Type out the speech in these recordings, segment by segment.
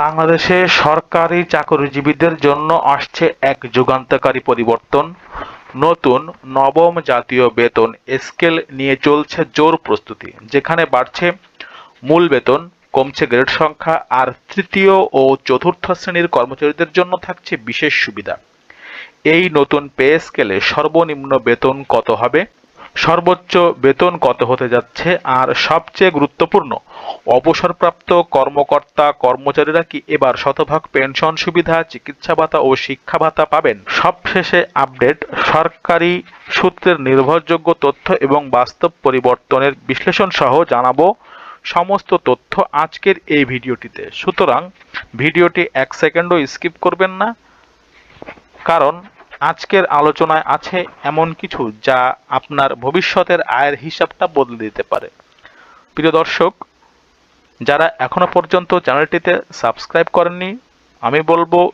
বাংলাদেশে সরকারি চাকরিজীবীদের জন্য আসছে এক যুগান্তকারী পরিবর্তন। নতুন, নবম জাতীয় বেতন স্কেল নিয়ে চলছে জোর প্রস্তুতি, যেখানে বাড়ছে মূল বেতন, কমছে গ্রেড সংখ্যা, আর তৃতীয় ও চতুর্থ শ্রেণির কর্মচারীদের জন্য থাকছে বিশেষ সুবিধা। এই নতুন পে স্কেলে সর্বনিম্ন বেতন কত হবে? সর্বোচ্চ বেতন কত হতে যাচ্ছে? আর সবচেয়ে গুরুত্বপূর্ণ, অবসরপ্রাপ্ত কর্মকর্তা, কর্মচারীরা কি এবার শতভাগ পেনশন সুবিধা, চিকিৎসা ভাতা ও শিক্ষা ভাতা পাবেন? সবশেষে আপডেট, সরকারি সূত্রের নির্ভরযোগ্য তথ্য এবং বাস্তব পরিবর্তনের বিশ্লেষণ সহ জানাব সমস্ত তথ্য আজকের এই ভিডিওটিতে। সুতরাং ভিডিওটি এক সেকেন্ডও স্কিপ করবেন না, কারণ আজকের আলোচনায় আছে এমন কিছু যা আপনার ভবিষ্যতের আয়ের হিসাবটা বদলে দিতে পারে। প্রিয় দর্শক, যারা এখনও পর্যন্ত চ্যানেলটিতে সাবস্ক্রাইব করেননি, আমি বলব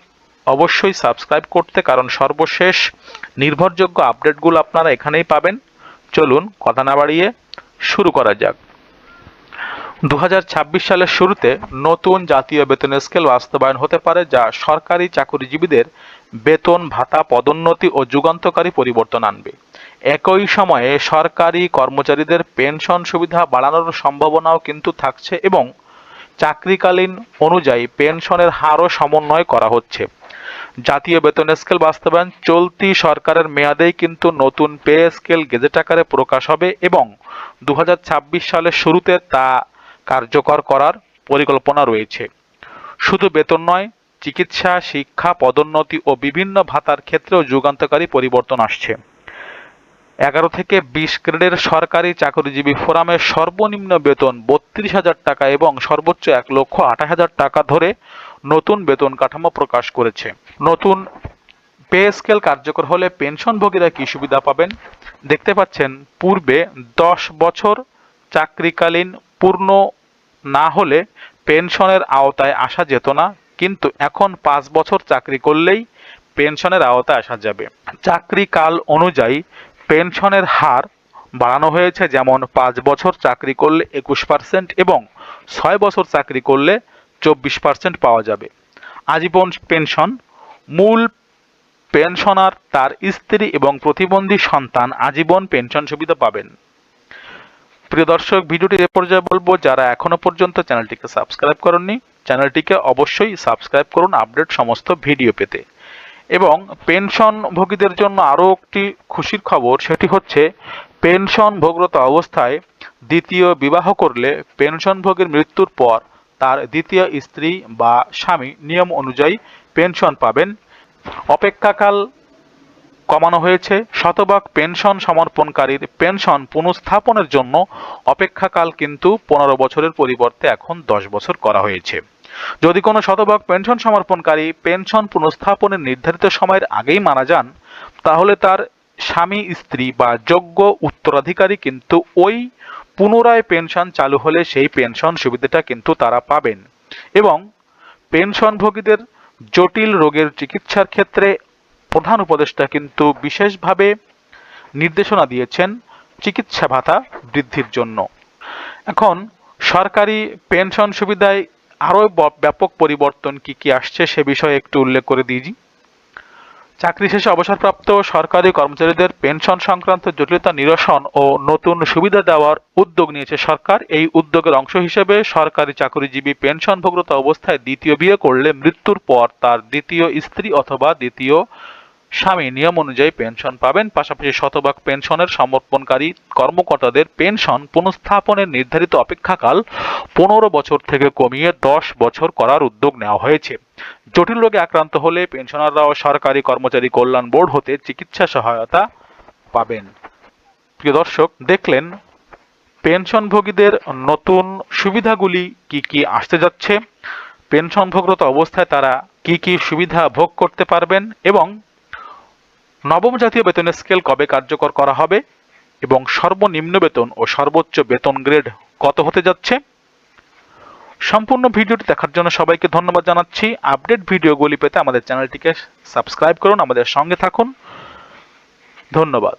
অবশ্যই সাবস্ক্রাইব করতে, কারণ সর্বশেষ নির্ভরযোগ্য আপডেটগুলো আপনারা এখানেই পাবেন। চলুন, কথা না বাড়িয়ে শুরু করা যাক। দু হাজার ছাব্বিশ সালের শুরুতে নতুন জাতীয় বেতন স্কেল বাস্তবায়ন হতে পারে যা সরকারি চাকরিজীবীদের বেতন, ভাতা, পদোন্নতি ও যুগান্তকারী পরিবর্তন আনবে। একই সময়ে সরকারি কর্মচারীদের পেনশন সুবিধা বাড়ানোর সম্ভাবনাও কিন্তু থাকছে এবং চাকরিকালীন অনুযায়ী পেনশনের হারও সমন্বয় করা হচ্ছে। জাতীয় বেতন স্কেল বাস্তবায়ন চলতি সরকারের মেয়াদেই কিন্তু নতুন পে স্কেল গেজেট আকারে প্রকাশ হবে এবং দু হাজার ছাব্বিশ সালের শুরুতে তা কার্যকর করার পরিকল্পনা রয়েছে। শুধু বেতন নয়, চিকিৎসা, শিক্ষা, পদোন্নতি ও বিভিন্ন ভাতার ক্ষেত্রেও যুগান্তকারী পরিবর্তন আসছে। এগারো থেকে বিশ গ্রেডের সরকারি চাকরিজীবী ফোরামের সর্বনিম্ন বেতন বত্রিশ হাজার টাকা এবং সর্বোচ্চ এক লক্ষ আঠাশ হাজার টাকা ধরে নতুন বেতন কাঠামো প্রকাশ করেছে। নতুন পে স্কেল কার্যকর হলে পেনশনভোগীরা কি সুবিধা পাবেন? দেখতে পাচ্ছেন, পূর্বে দশ বছর চাকরিকালীন পূর্ণ না হলে পেনশনের আওতায় আসা যেত না, কিন্তু এখন পাঁচ বছর চাকরি করলেই পেনশনের আওতায় আসা যাবে। চাকরিকাল অনুযায়ী পেনশনের হার বাড়ানো হয়েছে যেমন পাঁচ বছর চাকরি করলে একুশ পার্সেন্ট এবং ছয় বছর চাকরি করলে চব্বিশ পার্সেন্ট পাওয়া যাবে। আজীবন পেনশন, মূল পেনশনার তার স্ত্রী এবং প্রতিবন্ধী সন্তান আজীবন পেনশন সুবিধা পাবেন। প্রিয় দর্শক, ভিডিওটি এ পর্যায়ে বলব, যারা এখনও পর্যন্ত চ্যানেলটিকে সাবস্ক্রাইব করেননি চ্যানেলটিকে অবশ্যই সাবস্ক্রাইব করুন, আপডেট সমস্ত ভিডিও পেতে। এবং পেনশনভোগীদের জন্য আরও একটি খুশির খবর, সেটি হচ্ছে পেনশন ভোগরত অবস্থায় দ্বিতীয় বিবাহ করলে পেনশন পেনশনভোগীর মৃত্যুর পর তার দ্বিতীয় স্ত্রী বা স্বামী নিয়ম অনুযায়ী পেনশন পাবেন। অপেক্ষাকাল কমানো হয়েছে। শতভাগ পেনশন সমর্পণকারীর পেনশন পুনঃস্থাপনের জন্য অপেক্ষাকাল কিন্তু পনেরো বছরের পরিবর্তে এখন দশ বছর করা হয়েছে। যদি কোনো শতভাগ পেনশন সমর্পণকারী পেনশন পুনঃস্থাপনের নির্ধারিত সময়ের আগেই মারা যান, তাহলে তার স্বামী, স্ত্রী বা যোগ্য উত্তরাধিকারী কিন্তু ওই পুনরায় পেনশন চালু হলে সেই পেনশন সুবিধাটা কিন্তু তারা পাবেন। এবং পেনশনভোগীদের জটিল রোগের চিকিৎসার ক্ষেত্রে প্রধান উপদেষ্টা কিন্তু বিশেষভাবে নির্দেশনা দিয়েছেন চিকিৎসা ভাতা বৃদ্ধির জন্য। এখন সরকারি পেনশন সুবিধায় আরও ব্যাপক পরিবর্তন কি কি আসছে সে বিষয়ে একটু উল্লেখ করে দিয়েছি চাকরি শেষে অবসরপ্রাপ্ত সরকারি কর্মচারীদের পেনশন সংক্রান্ত জটিলতা নিরসন ও নতুন সুবিধা দেওয়ার উদ্যোগ নিয়েছে সরকার। এই উদ্যোগের অংশ হিসেবে সরকারি চাকরিজীবী পেনশনভোগ্যত অবস্থায় দ্বিতীয় বিয়ে করলে মৃত্যুর পর তার দ্বিতীয় স্ত্রী অথবা দ্বিতীয় স্বামী নিয়ম অনুযায়ী পেনশন পাবেন, পাশাপাশি শতভাগ পেনশনের সমর্পণকারী কর্মকর্তাদের পেনশন পুনঃস্থাপনের নির্ধারিত অপেক্ষাকাল পনেরো বছর থেকে কমিয়ে দশ বছর করার উদ্যোগ নেওয়া হয়েছে। জটিল রোগে আক্রান্ত হলে পেনশনাররাও সরকারি কর্মচারী কল্যাণ বোর্ড হতে চিকিৎসা সহায়তা পাবেন। প্রিয় দর্শক, দেখলেন পেনশনভোগীদের নতুন সুবিধাগুলি কি কি আসতে যাচ্ছে? পেনশনভোগরত অবস্থায় তারা কি কি সুবিধা ভোগ করতে পারবেন এবং নবম জাতীয় বেতন স্কেল কবে কার্যকর করা হবে এবং সর্বনিম্ন বেতন ও সর্বোচ্চ বেতন গ্রেড কত হতে যাচ্ছে? সম্পূর্ণ ভিডিওটি দেখার জন্য সবাইকে ধন্যবাদ জানাচ্ছি। আপডেট ভিডিওগুলি পেতে আমাদের চ্যানেলটিকে সাবস্ক্রাইব করুন, আমাদের সঙ্গে থাকুন। ধন্যবাদ।